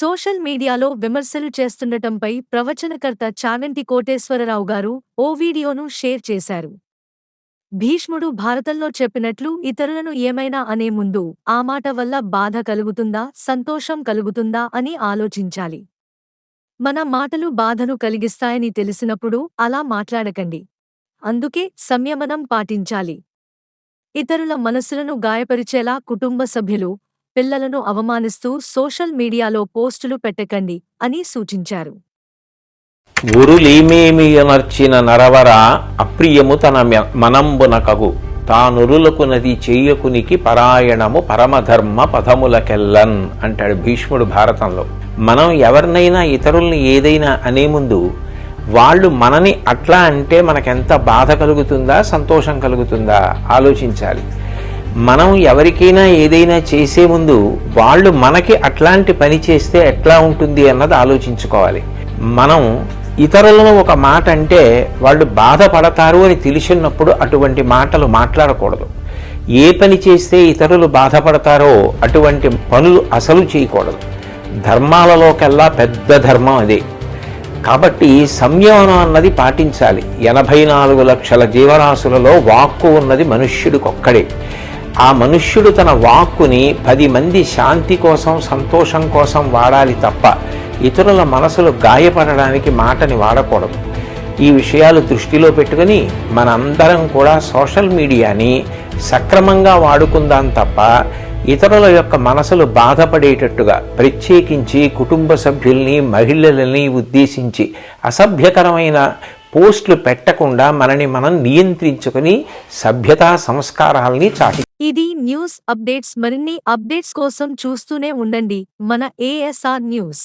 Social మీడియాలో విమర్శలు చేస్తుండటంపై ప్రవచనకర్త చాగంటి కోటేశ్వరరావు గారు ఓ వీడియోను షేర్ చేశారు. భీష్ముడు భారతంలో చెప్పినట్లు ఇతరులను ఏమైనా అనే ముందు ఆ మాట వల్ల బాధ కలుగుతుందా సంతోషం కలుగుతుందా అని ఆలోచించాలి. మన మాటలు బాధను కలిగిస్తాయని తెలిసినప్పుడు అలా మాట్లాడకండి. అందుకే సంయమనం పాటించాలి. ఇతరుల మనసులను గాయపరిచేలా కుటుంబ సభ్యులు పిల్లలను అవమానిస్తూ సోషల్ మీడియాలో పోస్టులు పెట్టకండి అని సూచించారు. ఉరులీమేమియనర్చిన నరవర అప్రియము తన మనంబునకగు తానురులకు నది చెయ్యకునికి పరాయణము పరమధర్మ పదములకెల్లన్ అంటాడు భీష్ముడు భారతంలో. మనం ఎవరినైనా ఇతరుల్ని ఏదైనా అనే ముందు వాళ్ళు మనని అట్లా అంటే మనకెంత బాధ కలుగుతుందా సంతోషం కలుగుతుందా? ఆలోచించాలి. మనం ఎవరికైనా ఏదైనా చేసే ముందు వాళ్ళు మనకి అట్లాంటి పని చేస్తే ఎట్లా ఉంటుంది అన్నది ఆలోచించుకోవాలి. మనం ఇతరులను ఒక మాట అంటే వాళ్ళు బాధపడతారు అని తెలిసినప్పుడు అటువంటి మాటలు మాట్లాడకూడదు. ఏ పని చేస్తే ఇతరులు బాధపడతారో అటువంటి పనులు అసలు చేయకూడదు. ధర్మాలలోకెల్లా పెద్ద ధర్మం అదే. కాబట్టి సంయమనం అన్నది పాటించాలి. ఎనభై నాలుగు లక్షల జీవరాశులలో వాక్కు ఉన్నది మనుష్యుడికొక్కడే. ఆ మనుష్యుడు తన వాక్కుని పది మంది శాంతి కోసం సంతోషం కోసం వాడాలి తప్ప ఇతరుల మనసులు గాయపడడానికి మాటని వాడకూడదు. ఈ విషయాలు దృష్టిలో పెట్టుకుని మనందరం కూడా సోషల్ మీడియాని సక్రమంగా వాడుకుందాం తప్ప ఇతరుల యొక్క మనసులు బాధపడేటట్టుగా ప్రత్యేకించి కుటుంబ సభ్యుల్ని మహిళలని ఉద్దేశించి అసభ్యకరమైన పోస్టులు పెట్టకుండా మనని మనం నియంత్రించుకుని సభ్యతా సంస్కారాల్ని చాటి ఇది న్యూస్ అప్డేట్స్. మరిన్ని అప్డేట్స్ కోసం చూస్తూనే ఉండండి మన ఏఎస్ఆర్ న్యూస్